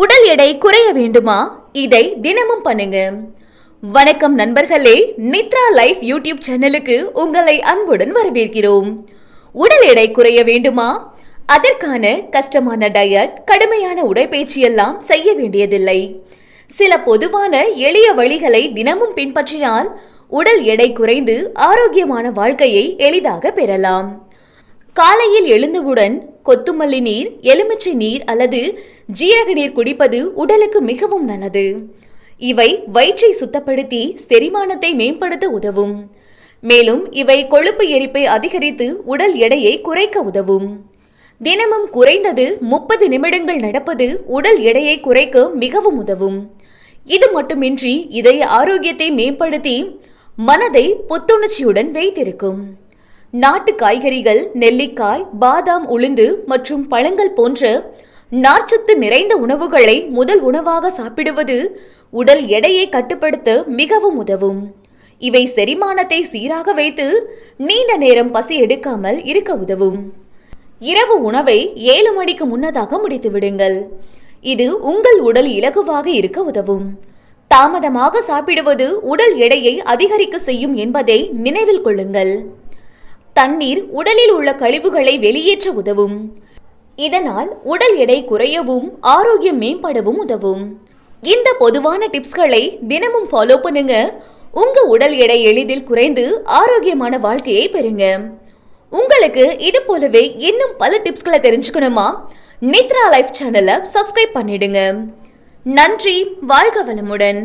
உடல் எடை குறைய வேண்டுமா? இதை தினமும் பண்ணுங்க. வணக்கம் நண்பர்களே நித்ரா லைஃப் யூடியூப் சேனலுக்கு உங்களை அன்புடன் வரவேற்கிறோம். உடல் எடை குறைய வேண்டுமா? அதற்கான கஷ்டமான டயட் கடுமையான உடைப்பயிற்சி எல்லாம் செய்ய வேண்டியதில்லை. சில பொதுவான எளிய வழிகளை தினமும் பின்பற்றினால் உடல் எடை குறைந்து ஆரோக்கியமான வாழ்க்கையை எளிதாக பெறலாம். காலையில் எழுந்தவுடன் கொத்துமல்லி நீர் எலுமிச்சை நீர் அல்லது ஜீரக நீர் குடிப்பது உடலுக்கு மிகவும் நல்லது. இவை வயிற்றை சுத்தப்படுத்தி செரிமானத்தை மேம்படுத்த உதவும். மேலும் இவை கொழுப்பு எரிப்பை அதிகரித்து உடல் எடையை குறைக்க உதவும். தினமும் குறைந்தது முப்பது நிமிடங்கள் நடப்பது உடல் எடையை குறைக்க மிகவும் உதவும். இது மட்டுமின்றி இதய ஆரோக்கியத்தை மேம்படுத்தி மனதை புத்துணர்ச்சியுடன் வைத்திருக்கும். நாட்டு காய்கறிகள் நெல்லிக்காய் பாதாம் உளுந்து மற்றும் பழங்கள் போன்ற நார்ச்சத்து நிறைந்த உணவுகளை முதல் உணவாக சாப்பிடுவது உடல் எடையை கட்டுப்படுத்த மிகவும் உதவும். இவை செரிமானத்தை சீராக வைத்து நீண்ட நேரம் பசி எடுக்காமல் இருக்க உதவும். இரவு உணவை ஏழு மணிக்கு முன்னதாக முடித்து விடுங்கள். இது உங்கள் உடல் இலகுவாக இருக்க உதவும். தாமதமாக சாப்பிடுவது உடல் எடையை அதிகரிக்க செய்யும் என்பதை நினைவில் கொள்ளுங்கள். தண்ணீர் உடலில் உள்ள கழிவுகளை வெளியேற்ற உதவும். இதனால் உடல் எடை குறையவும் ஆரோக்கியம் மேம்படவும் உதவும். இந்த பொதுவான டிப்ஸ்களை தினமும் ஃபாலோ பண்ணுங்க. உங்க உடல் எடை எளிதில் குறைந்து ஆரோக்கியமான வாழ்க்கையை பெறுங்க. உங்களுக்கு இது போலவே இன்னும் பல டிப்ஸ்களை தெரிஞ்சுக்கணுமா? நித்ரா லைஃப் சேனலை சப்ஸ்கிரைப் பண்ணிடுங்க. நன்றி வாழ்க வளமுடன்.